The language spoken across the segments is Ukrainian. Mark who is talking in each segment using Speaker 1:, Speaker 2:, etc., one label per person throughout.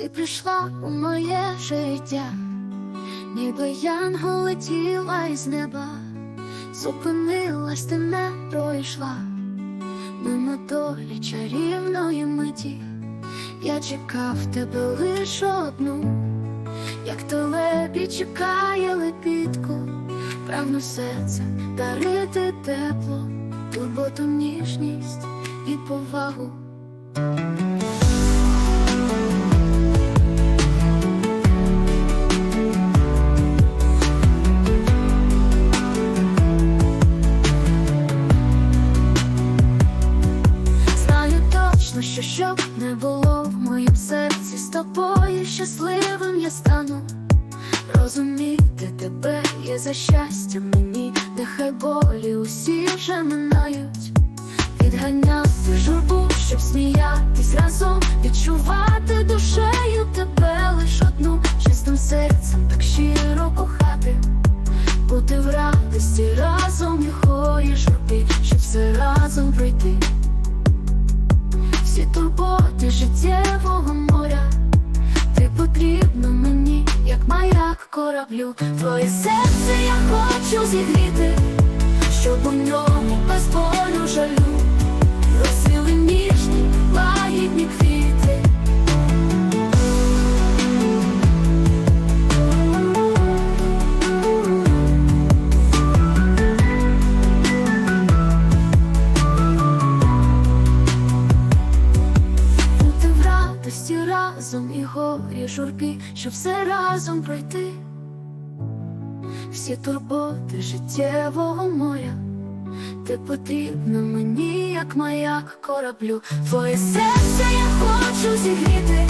Speaker 1: Ти прийшла у моє життя, ніби янгол летіла із неба, зупинилась, ти не пройшла, мимо долі чарівної миті, я чекав тебе лиш одну, як телебі чекає лепітку, прагну серце дарити тепло, турботу, ніжність і повагу. За щастя мені, нехай болі усі вже минають. Відганяти журбу, щоб сміятись разом, відчувати душею тебе лиш одну, чистим серцем так щиро кохати, бути в радості разом лихої журби, щоб все разом пройти всі турботи життєвого моря, ти потрібна мені, як маяк кораблю. Твоє серце я хочу зігріти, щоб у ньому без болю жалю, і журбі, щоб все разом пройти. Всі турботи життєвого моря, ти потрібна мені, як маяк кораблю. Твоє серце я хочу зігріти,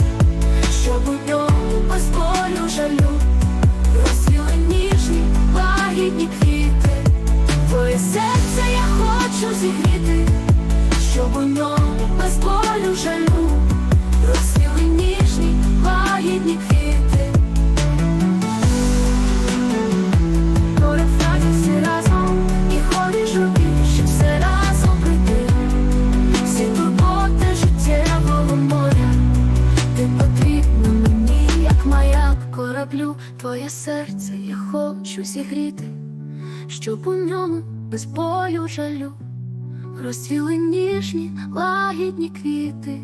Speaker 1: щоб у ньому без болю жалю, кораблю, твоє серце я хочу зігріти, щоб у ньому без болю жалю розцвіли ніжні лагідні квіти.